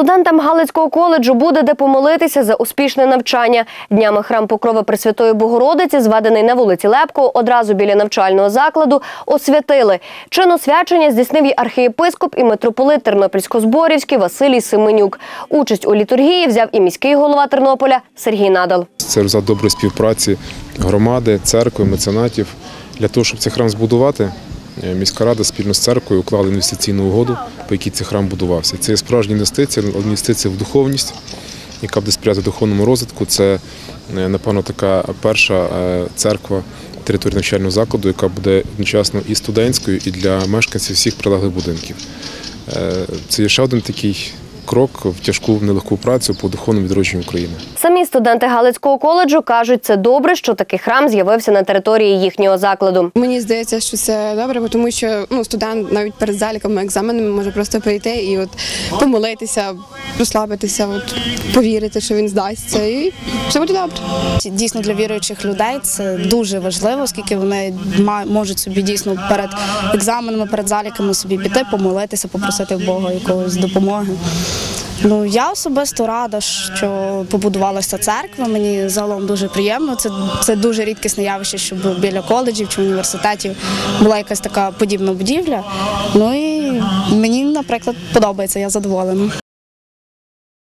Студентам Галицького коледжу буде де помолитися за успішне навчання. Днями храм Покрови Пресвятої Богородиці, зведений на вулиці Лепко, одразу біля навчального закладу, освятили. Чин освячення здійснив і архієпископ і митрополит Тернопільсько-Зборівський Василій Семенюк. Участь у літургії взяв і міський голова Тернополя Сергій Надал. Це результат доброї співпраці громади, церкви, меценатів. Для того, щоб цей храм збудувати, міська рада спільно з церквою уклали інвестиційну угоду, по якій цей храм будувався. Це є справжня інвестиція, інвестиція в духовність, яка буде сприяти духовному розвитку. Це, е, напевно, така перша е, церква території навчального закладу, яка буде одночасно і студентською, і для мешканців всіх прилеглих будинків. Е, Це є ще один такий крок в тяжку нелегку працю по духовному відродженню України. Самі студенти Галицького коледжу кажуть, це добре, що такий храм з'явився на території їхнього закладу. Мені здається, що це добре, тому що ну, студент навіть перед заліками, екзаменами може просто прийти і от помолитися, розслабитися, от, повірити, що він здасться, і все буде добре. Дійсно для віруючих людей це дуже важливо, оскільки вони можуть собі дійсно перед екзаменами, перед заліками собі піти, помолитися, попросити в Бога якогось допомоги. Ну я особисто рада, що побудувалася церква. Мені загалом дуже приємно. Це, це дуже рідкісне явище, щоб біля коледжів чи університетів була якась така подібна будівля. Ну і мені, наприклад, подобається, я задоволена.